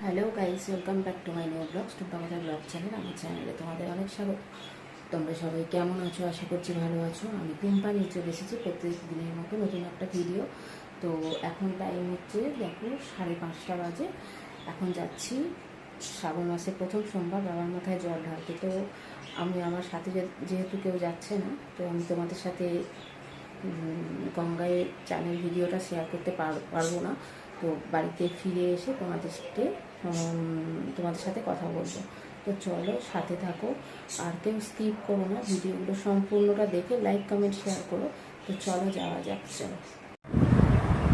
Hello guys welcome back to my new blogs to আমাদের blog channel আমার চ্যানেলে তোমাদের অনেক স্বাগত। তোমরা সবাই কেমন আছো? আশা করছি ভালো আছো। আমি টুম্পা নিয়ে চলে এসেছি প্রত্যেক দিনের মতো নতুন একটা ভিডিও তো এখন টাইম হচ্ছে, দেখো, সাড়ে পাঁচটা বাজে। এখন যাচ্ছি শ্রাবণ মাসের প্রথম সোমবার, বাবার মাথায় জল ঢালতে। তো আমি আমার সাথে যেহেতু কেউ যাচ্ছে না, তো আমি তোমাদের সাথে গঙ্গায় চানের ভিডিওটা শেয়ার করতে পার- পারব না। তো বাড়িতে ফিরে এসে তোমাদের সাথে তোমাদের সাথে কথা বলব। তো চলো সাথে থাকো আর কেউ স্কিপ করো না ভিডিওগুলো সম্পূর্ণটা দেখে লাইক কমেন্ট শেয়ার করো। তো চলো যাওয়া যাক চলো।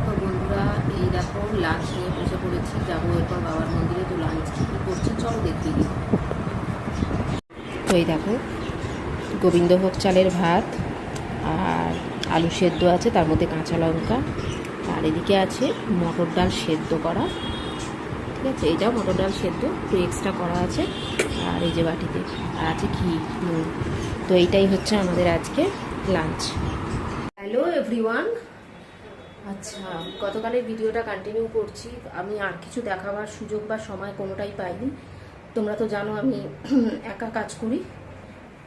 তো বন্ধুরা এই দেখো লাঞ্চ নিয়ে বসে পড়েছি। যাব এরপর বাবার মন্দিরে তো লাঞ্চ কী করছি চলো দিই তো এই দেখো গোবিন্দভোগ চালের ভাত আর আলু সেদ্ধ আছে তার মধ্যে কাঁচা লঙ্কা। আর এদিকে আছে মটর ডাল সেদ্ধ করা। ঠিক আছে এইটাও মটর ডাল সেদ্ধ, একটু এক্সট্রা করা আছে। আর এই যে বাটিতে, আর আছে ঘি নুন। তো এইটাই হচ্ছে আমাদের আজকে লাঞ্চ হ্যালো এভরিওয়ান আচ্ছা গতকালের ভিডিওটা কন্টিনিউ করছি। আমি আর কিছু দেখাবার সুযোগ বা সময় কোনোটাই পাইনি। তোমরা তো জানো আমি একা কাজ করি।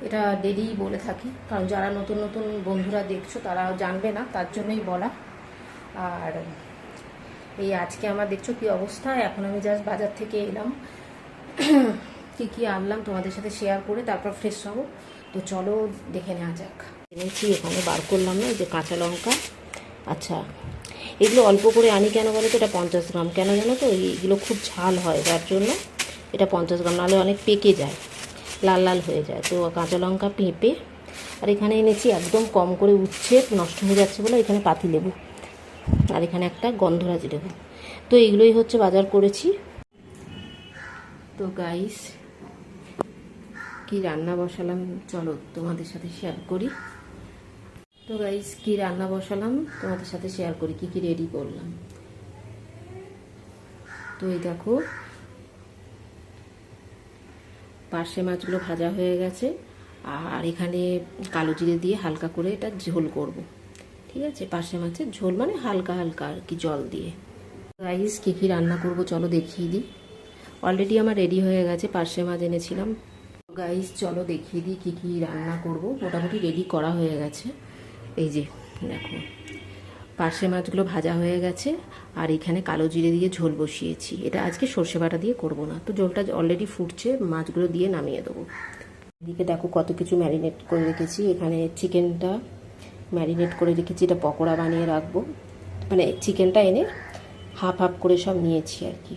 এটা ডেলি বলে থাকি। কারণ যারা নতুন নতুন বন্ধুরা দেখছ তারা জানবে না, তার জন্যই বলা। আর এই আজকে আমার দেখছ কি অবস্থা? এখন আমি জাস্ট বাজার থেকে এলাম। কি কি আনলাম তোমাদের সাথে শেয়ার করে তারপর ফ্রেশ হব। তো চলো দেখে নেওয়া যাক। এনেছি, এখানে বার করলাম না যে কাঁচা লঙ্কা। আচ্ছা এগুলো অল্প করে আনি কেন বলো তো? এটা পঞ্চাশ গ্রাম। কেন জানো তো? এইগুলো খুব ঝাল হয়, যার জন্য এটা পঞ্চাশ গ্রাম, নাহলে অনেক পেকে যায়, লাল লাল হয়ে যায়। তো কাঁচা লঙ্কা পেঁপে, আর এখানে এনেছি একদম কম করে উচ্ছে, নষ্ট হয়ে যাচ্ছে বলে এখানে পাতি লেবু আর এখানে একটা গন্ধরাজ লেবু তো এইগুলোই হচ্ছে বাজার করেছি। তো গাইস কি রান্না বসালাম? চলো তোমাদের সাথে শেয়ার করি। তো গাইস কি রান্না বসালাম? তোমাদের সাথে শেয়ার করি, কি কি রেডি করলাম। তো এই দেখো, পার্শে মাছগুলো ভাজা হয়ে গেছে। আর এখানে কালো জিরে দিয়ে হালকা করে এটা ঝোল করব। ঠিক আছে? পার্শে মাছের ঝোল মানে হালকা হালকা আর কি জল দিয়ে। রাইস কী কী রান্না করব চলো দেখিয়ে দিই। অলরেডি আমার রেডি হয়ে গেছে, পার্শে মাছ এনেছিলাম। গাইস চলো দেখিয়ে দিই কী কী রান্না করব। মোটামুটি রেডি করা হয়ে গেছে। এই যে, দেখো। পার্শে মাছগুলো ভাজা হয়ে গেছে আর এখানে কালো জিরে দিয়ে ঝোল বসিয়েছি। এটা আজকে সর্ষে বাটা দিয়ে করব না। তো ঝোলটা অলরেডি ফুটছে, মাছগুলো দিয়ে নামিয়ে দেবো। এদিকে দেখো কত কিছু ম্যারিনেট করে রেখেছি। এখানে চিকেনটা ম্যারিনেট করে রেখেছি, এটা পকোড়া বানিয়ে রাখব। মানে চিকেনটা এনে হাফ হাফ করে সব নিয়েছি আর কি।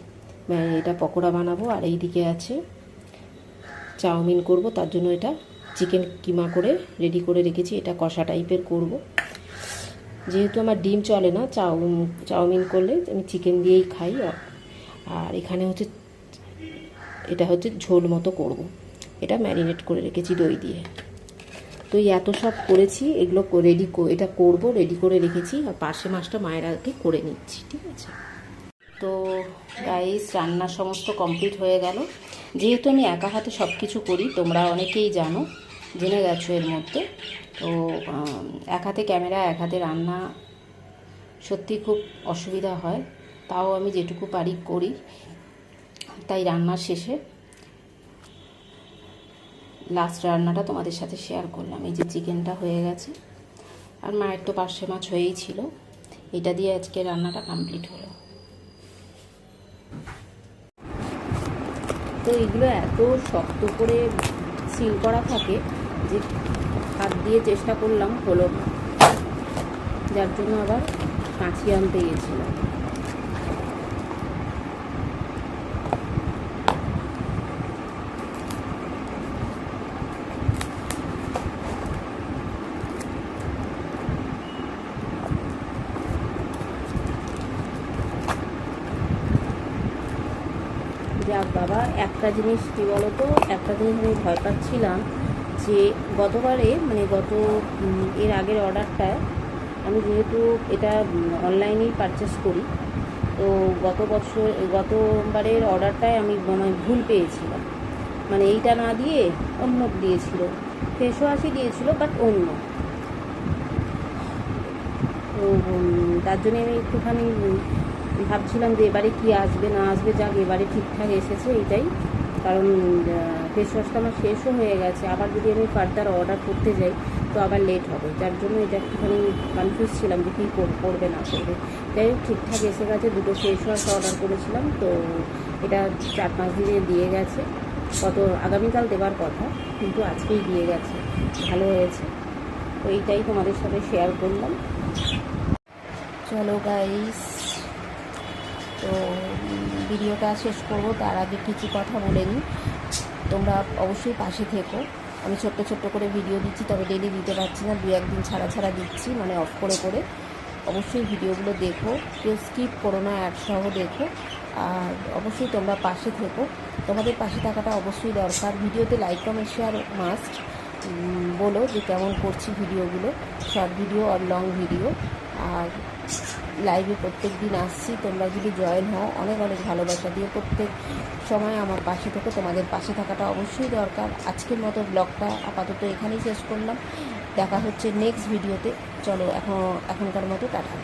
এটা পকোড়া বানাবো, আর এই দিকে আছে চাউমিন করব, তার জন্য এটা চিকেন কিমা করে রেডি করে রেখেছি, এটা কষা টাইপের করব। যেহেতু আমার ডিম চলে না চাউ চাউমিন করলে আমি চিকেন দিয়েই খাই আর এখানে হচ্ছে, এটা হচ্ছে ঝোল মতো করব। এটা ম্যারিনেট করে রেখেছি দই দিয়ে। তো এই এত সব করেছি, এগুলো রেডি এটা করব রেডি করে রেখেছি, আর পাশে মাছটা মায়ের আগে করে নিচ্ছি, ঠিক আছে? তো গাইস রান্না সমস্ত কমপ্লিট হয়ে গেল। যেহেতু আমি একা হাতে সব কিছু করি, তোমরা অনেকেই জানো, জেনে গেছো এর মধ্যে। তো এক হাতে ক্যামেরা এক হাতে রান্না সত্যি খুব অসুবিধা হয়। তাও আমি যেটুকু পারি করি। তাই রান্নার শেষে লাস্ট রান্নাটা তোমাদের সাথে শেয়ার করলাম। এই যে চিকেনটা হয়ে গেছে। আর মায়ের তো পার্শে মাছ হয়েই ছিল। এটা দিয়ে আজকে রান্নাটা কমপ্লিট হলো। তো এগুলো এত শক্ত করে সিল করা থাকে যে হাত দিয়ে চেষ্টা করলাম হলো যার জন্য আবার কাঁচি আনতে গেছিলাম যাক বাবা, একটা জিনিস কী বলতো? একটা জিনিস আমি ভয় পাচ্ছিলাম যে গতবারে মানে গত এর আগের অর্ডারটায় আমি যেহেতু এটা অনলাইনেই পারচেস করি, তো গত বছর, গতবারের অর্ডারটায় আমি মানে ভুল পেয়েছিলাম। মানে এইটা না দিয়ে অন্য দিয়েছিল ফেস ওয়াশই দিয়েছিল বাট অন্য। তো তার জন্য আমি একটুখানি ভাবছিলাম যে এবারে কি আসবে, না আসবে, যাক, এবারে ঠিকঠাক এসেছে এটাই কারণ ফেস ওয়াশটা আমার শেষও হয়ে গেছে। আবার যদি আমি ফার্দার অর্ডার করতে যাই, তো আবার লেট হবে। যার জন্য এটা একটুখানি কনফিউজ ছিলাম যে কী কর- করবে, না করবে। হোক, ঠিকঠাক এসে গেছে। দুটো ফেস ওয়াশ অর্ডার করেছিলাম। তো এটা চার পাঁচ দিনে দিয়ে গেছে। কত, আগামীকাল দেওয়ার কথা, কিন্তু আজকেই দিয়ে গেছে। ভালো হয়েছে। তো এইটাই তোমাদের সাথে শেয়ার করলাম। চলো গাইস তো ভিডিওটা শেষ করব, তার আগে কিছু কথা বলে নিই। তোমরা অবশ্যই পাশে থেকো। আমি ছোট্ট ছোট্ট করে ভিডিও দিচ্ছি, তবে ডেলি দিতে পারছি না। দু একদিন ছাড়া ছাড়া দিচ্ছি মানে অফ করে করে। অবশ্যই ভিডিওগুলো দেখো, কেউ স্কিপ করো না অ্যাডসহ দেখো। আর অবশ্যই তোমরা পাশে থেকো। তোমাদের পাশে থাকাটা অবশ্যই দরকার। ভিডিওতে লাইক কমেন্ট শেয়ার মাস্ট বলো যে কেমন করছি ভিডিওগুলো। শর্ট ভিডিও আর লং ভিডিও আর লাইভে প্রত্যেক দিন আসছি। তোমরা যদি জয়েন হও, অনেক অনেক ভালোবাসা দিয়ে প্রত্যেক সময় আমার পাশে থেকে। তোমাদের পাশে থাকাটা অবশ্যই দরকার। আজকের মতো ব্লগটা আপাতত এখানেই শেষ করলাম। দেখা হচ্ছে নেক্সট ভিডিওতে চলো, এখন এখনকার মতো টাটা।